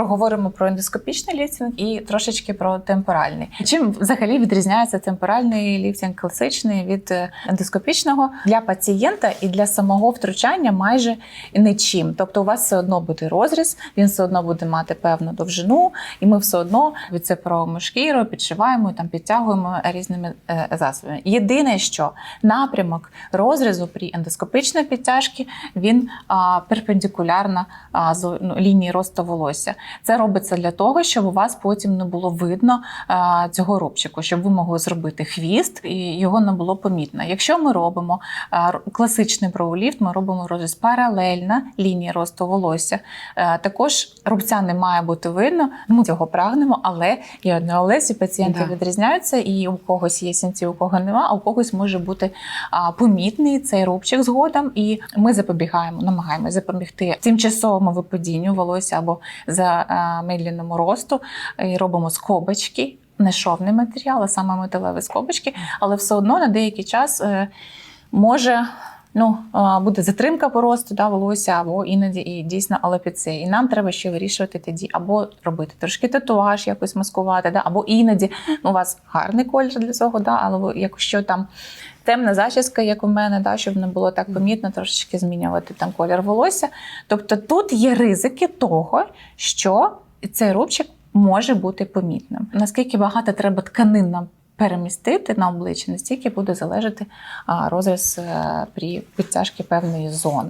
Проговоримо про ендоскопічний ліфтинг і трошечки про темпоральний. Чим взагалі відрізняється темпоральний ліфтинг класичний від е, ендоскопічного для пацієнта і для самого втручання майже нічим. Тобто, у вас все одно буде розріз, він все одно буде мати певну довжину, і ми все одно відсепаровуємо шкіру, підшиваємо там підтягуємо різними е, засобами. Єдине, що напрямок розрізу при ендоскопічної підтяжки він з ну, лінії росту волосся. Це робиться для того, щоб у вас потім не було видно а, цього рубчику, щоб ви могли зробити хвіст і його не було помітно. Якщо ми робимо а, класичний броуліфт, ми робимо розріз паралельно лінії росту волосся. Е, Також рубця не має бути видно. Ми цього прагнемо, але є одне але всі пацієнти Да. відрізняються, і у когось є сінці, у кого нема, а у когось може бути помітний цей рубчик згодом. І ми запобігаємо, намагаємося запобігти тимчасовому випадінню волосся або замедленому росту, і робимо скобочки. Не шовний матеріал, а саме металеві скобочки, але все одно на деякий час е, може ну, буде затримка по росту да, волосся, або іноді і дійсно алопіція. І нам треба ще вирішувати тоді, або робити трошки татуаж, якось маскувати, да, або іноді ну, у вас гарний колір для цього, да, але якщо там темна зачіска, як у мене, да, щоб не було так помітно, трошечки змінювати там колір волосся. Тобто тут є ризики того, що цей рубчик може бути помітним. Наскільки багато треба тканин нам перемістити на обличчя, настільки буде залежати розріз е, при підтяжці певної зони.